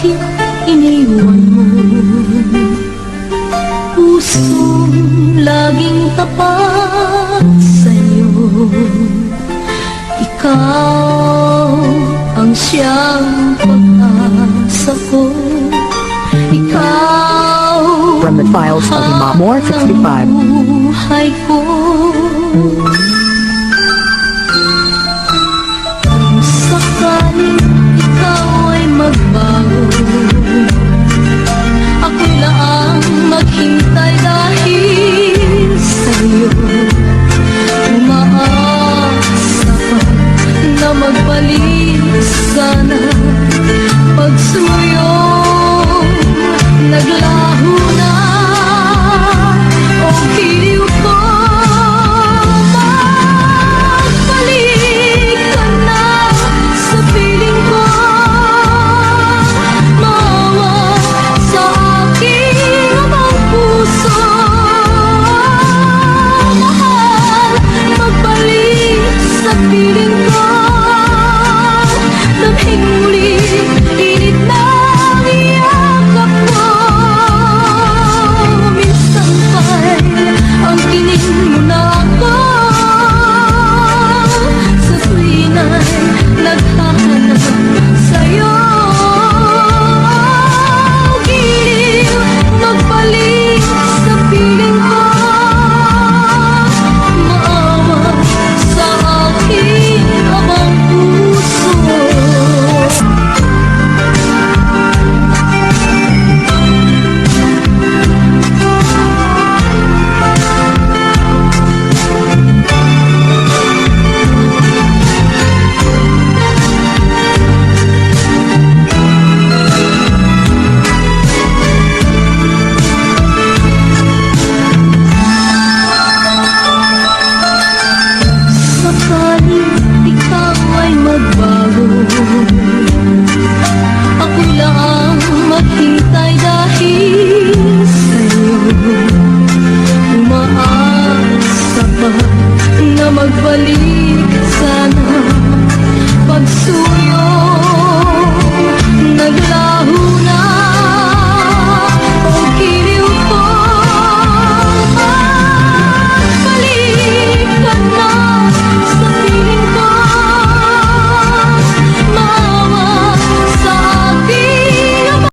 bakit iniwan mo? Pusong laging tapat sa'yo Ikaw ang siyang pag-asa ko Ikaw From the files of Imam More 65. ang buhay ko 난 ikaw ay magbago?